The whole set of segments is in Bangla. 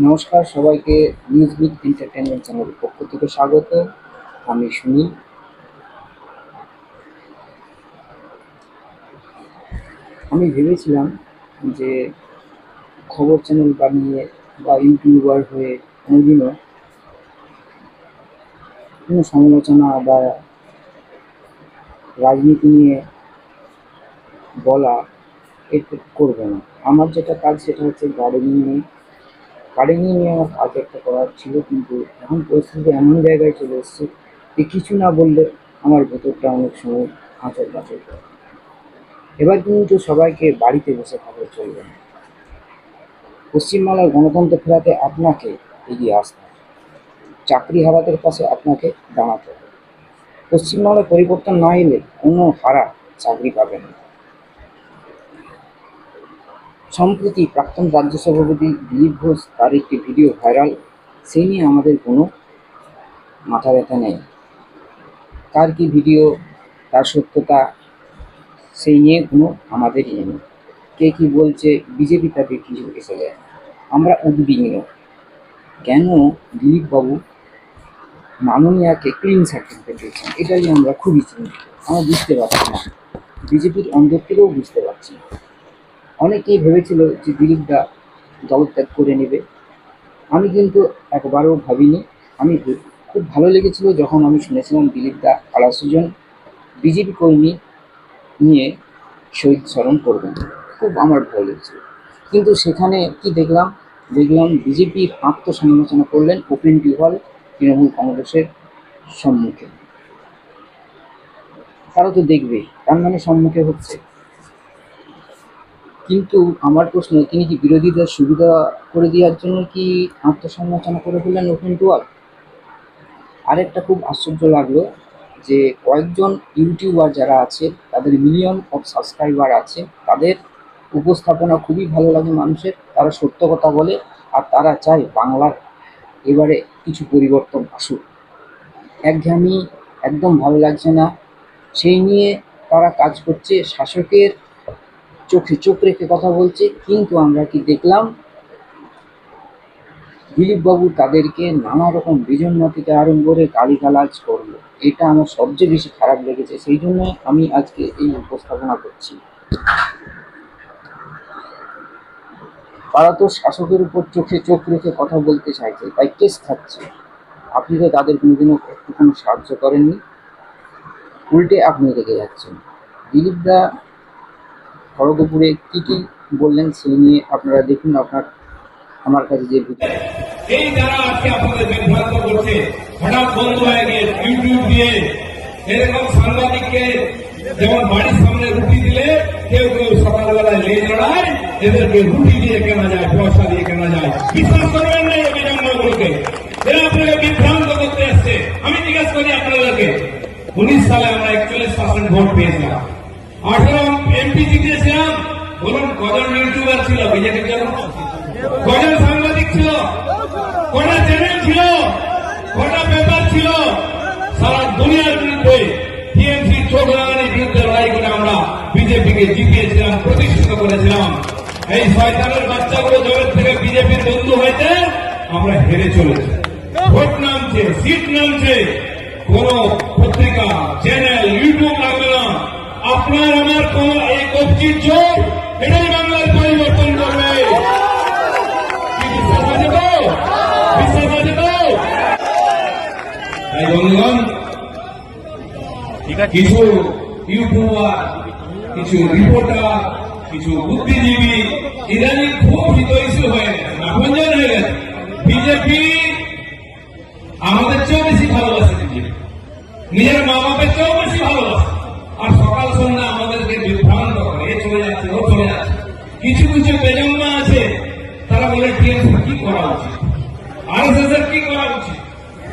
নমস্কার, সবাইকে নিউজ উইথ এন্টারটেনমেন্ট চ্যানেলের পক্ষ থেকে স্বাগত। আমি সুনীল। আমি ভেবেছিলাম যে খবর চ্যানেল বানিয়ে বা ইউটিউবার হয়ে কোনোদিনও কোনো সমালোচনা বা রাজনীতি নিয়ে বলা এটা করবে না। আমার যেটা কাজ সেটা হচ্ছে গার্ডেনিং নিয়ে গার্ডেনিং নিয়ে কাজ একটা করার ছিল, কিন্তু এখন পরিস্থিতি এমন জায়গায় চলে এসেছে যে কিছু না বললে আমার ভেতরটা অনেক সময় আঁচড় বাঁচড় করে। এবার কিন্তু সবাইকে বাড়িতে বসে থাকলে চলবে না। পশ্চিমবাংলার গণতন্ত্র ফেরাতে আপনাকে এগিয়ে আসতে চাকরি হারাতের পাশে আপনাকে দাঁড়াতে হবে। পশ্চিমবাংলায় পরিবর্তন না এলে কোনো হারা চাকরি পাবে না। সম্প্রতি প্রাক্তন রাজ্য সভাপতি দিলীপ ঘোষ তার একটি ভিডিও ভাইরাল সেই নিয়ে আমাদের কোনো মাথা ব্যথা নেই। কার কি ভিডিও, তার সত্যতা সেই নিয়ে কোনো আমাদের ইয়ে নেই। কে কি বলছে, বিজেপি তাকে কিছু এসে যায় আমরা উদ্বিগ্ন। কেন দিলীপবাবু মাননীয়াকে ক্লিন সার্টিফিকেট দিয়েছেন, এটাই আমরা খুবই চিন্তিত। আমরা বুঝতে পারছি না। বিজেপির অন্তর থেকেও বুঝতে পারছি না। অনেকেই ভেবেছিল যে দিলীপদা দলত্যাগ করে নেবে। আমি কিন্তু একবারও ভাবিনি। আমি খুব ভালো লেগেছিল যখন আমি শুনেছিলাম দিলীপদা আড়াইশো জন বিজেপি কর্মী নিয়ে শহীদ স্মরণ করবেন। খুব আমার ভালো লেগেছিল। কিন্তু সেখানে কি দেখলাম? দেখলাম বিজেপির আত্মসমালোচনা করলেন ওপেন টিউবওয়েল তৃণমূল কংগ্রেসের সম্মুখে। তারা তো দেখবে তার মানে সম্মুখে হচ্ছে। কিন্তু আমার প্রশ্ন, তিনি কি বিরোধীদের সুবিধা করে দেওয়ার জন্য কি আত্মসমালোচনা করে ফেললেন ওপেন টুয়াল আরেকটা খুব আশ্চর্য লাগল যে কয়েকজন ইউটিউবার যারা আছে, তাদের মিলিয়ন অফ সাবস্ক্রাইবার আছে, তাদের উপস্থাপনা খুবই ভালো লাগে মানুষের, তারা সত্য কথা বলে আর তারা চায় বাংলার এবারে কিছু পরিবর্তন আসুক। একঘেয়েমি একদম ভালো লাগছে না। সেই নিয়ে তারা কাজ করছে শাসকের চোখে চোখ রেখে কথা বলছে, কিন্তু আমরা কি দেখলাম? দিলীপবাবু তাদেরকে নানা রকম বিজন্য থেকে আরম্ভ করে গালিগালাজ করল। এটা আমার সবচেয়ে বেশি খারাপ লেগেছে, সেই জন্য আমি আজকে এই উপস্থাপনা করছি। তারা তো শাসকের উপর চোখে চোখ রেখে কথা বলতে চাইছে, তাই কেস খাচ্ছে। আপনি তো তাদের কোনোদিনও কোনো সাহায্য করেননি। উল্টে আপনি রেগে যাচ্ছেন। দিলীপদা খড়গপুরে কি কি বললেন সেই নিয়ে আপনারা দেখুন আপনার, আমার কাছে যে এই যারা আজকে আপনাদের বিভ্রান্ত করছে, হঠাৎ বন্ধ হয়ে গিয়ে ইউটিউব দিয়ে এরকম সাংবাদিককে যেমন বাড়ির সামনে রুটি দিলে, কেউ কেউ সকালবেলায় লে জড়ায় এদেরকে রুটি দিয়ে কেনা যায়, পয়সা দিয়ে কেনা যায়। বিশ্বাস করবেন না এই এরা আপনাকে বিভ্রান্ত করতে আসছে আমি জিজ্ঞেস করি আপনাদেরকে, উনিশ সালে আমরা একচল্লিশ পার্সেন্ট ভোট পেয়েছিলাম। আঠারো এমপি জিতেছিলাম বলুন কজন ইউটিউবার ছিল? বিজেপির জন্য কজন সাংবাদিক ছিল? কটা চ্যানেল ছিল? কটা পেপার ছিল? সারা দুনিয়ার বিরুদ্ধে টিএমসি চোখ লাগানোর বিরুদ্ধে লড়াই করে আমরা বিজেপিকে জিতিয়েছিলাম, প্রতিষ্ঠিত করেছিলাম। এই শয়তানের বাচ্চাগুলো জগৎ থেকে বিজেপির বন্ধু হয়েছে আমরা হেরে চলেছি। ভোট নামছে, সিট নামছে। কোন পত্রিকা চ্যানেল ইউটিউব লাগবে না। আপনার, আমার, কোন কবজির চোখ এটাই বাংলার পরিবর্তন করবে। বিশ্বাস আছে তো বিশ্বাস আছে তো তাই বন্ধুগণ কিছু ইউটিউবার কিছু রিপোর্টার কিছু বুদ্ধিজীবী ইদানিং খুব হয়ে গেছে হয়ে গেছে বিজেপি আমাদের চেয়েও বেশি ভালোবাসে বিজেপি নিজের মা বাপের চেয়েও বেশি ভালোবাসে আর সকাল সন্ধ্যা আমাদেরকে বিভ্রান্ত করে এ চলে যাচ্ছে ও চলে যাচ্ছে কিছু কিছু বেজন্মা আছে তারা বলে টিএমসি কি করা উচিত আর এর কি করা উচিত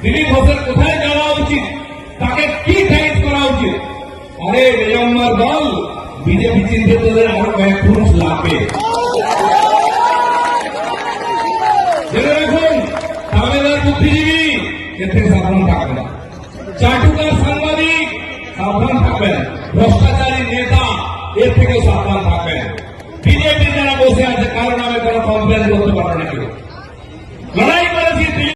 দিলীপ ঘোষের কোথায় যাওয়া উচিত? তাকে কি গাইড করা উচিত? আরে বেজন্মার দল, বিজেপি চিন্তে তোদের আরও কয়েক পুরুষ লাগবে। জেনে রাখুন বুদ্ধিজীবী এর থেকে সাবধান থাকবেন চাটুকার সাংবাদিক, সাবধান থাকবেন ভ্রষ্টাচারী নেতা, এর সাবধান থাকবেন। বিজেপি যারা বসে আছে, কারও নামে কোনো কমপ্লেন করতে না কেউ।